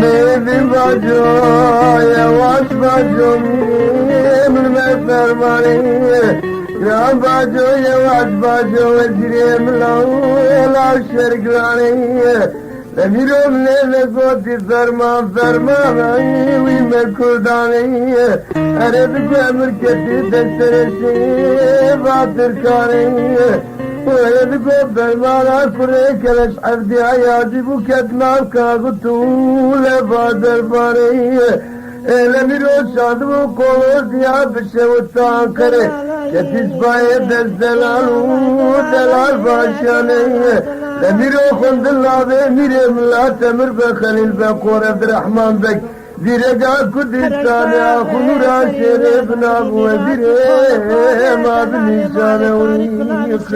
Baby bacı, yavaş bacım, emrime fermanı. Ya bacı, yavaş bacı, ecrim lav şergranı. Emirim ne ne goti ferman ferman, ay me kurdanı. Erebi ömür keti desteresi, batır kanı. Öyle fermana kure keleş abdi hayati bu ketnar kagutu le bader bariye Ele bir sadığı kolu diya bişe utan kare. Ketis baye bezdelalu delal başane. Le bir o kundilla ve mire mulla temir be halil be koreb rahman bek. Bire da kudistane akunura şeref nabu ve bire mad nisane uyuk.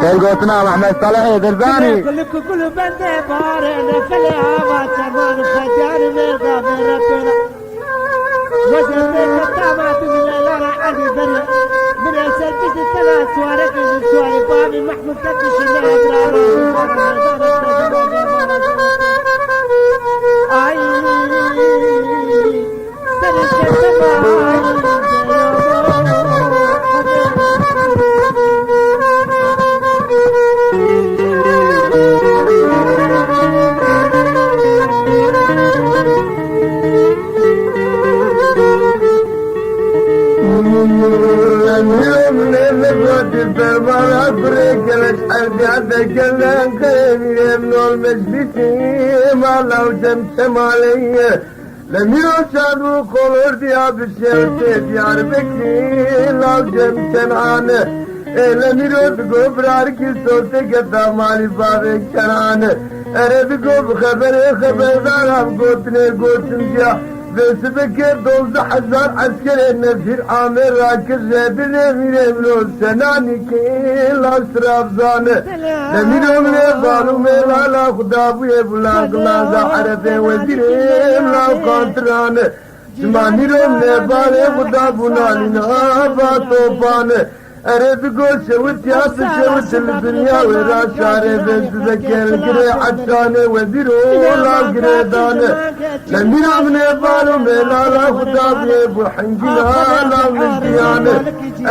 كان قوتنا محمد صالح الباني كلكم كل بنده بارنا في الهواء تمام خدار ميضا بربنا وزنتي من الأنا أرضي بريا من أسلتي الثلاث سوارتي بابي محمود تكشي لها درارة Kıymetler bana bırakılır Erbiyatta gelen kıyım olmaz bizim Allah'ım temsem aleyhi Lemiyorsan ruh olur diye bir sevdi Diyar bekir alcem sen anı Eylemiyor gobrar ki sote geta mali babe kenanı Erebi gob haberi haberdaram gotne gotum diye وسبكر دوز هزار عسكر نفير عامر راكز زبل امير املو سناني كي لاسر افزان نمير امير بانو ميلا لا خدا بو يبلا غلا ذا عرف وزير املا قانتران زماني رو نبال خدا بنالنا با توفان bunalina ba topanı أريد قول سويت يا سويت الدنيا ورا شاري بس ذكر القري عشاني وزيرو لا قريداني لمن من بالو ميلا لا خدابي ابو حنجنا لا مزياني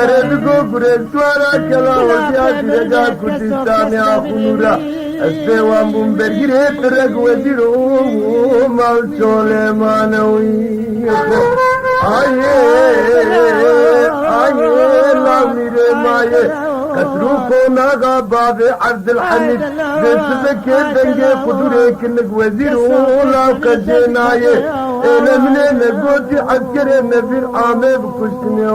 أريد قول قريد سوارا كلا وزيا جرجا كردستاني أخنورا السوام بمبرجري ترق وزيرو مال سوليمان ويكو آيه لا الراية كتروكونا غابا في عبد الحميد بسبك دنجي قدريك انك وزير ولا كجناية انا من انا قوتي عسكري انا في العام بكشتني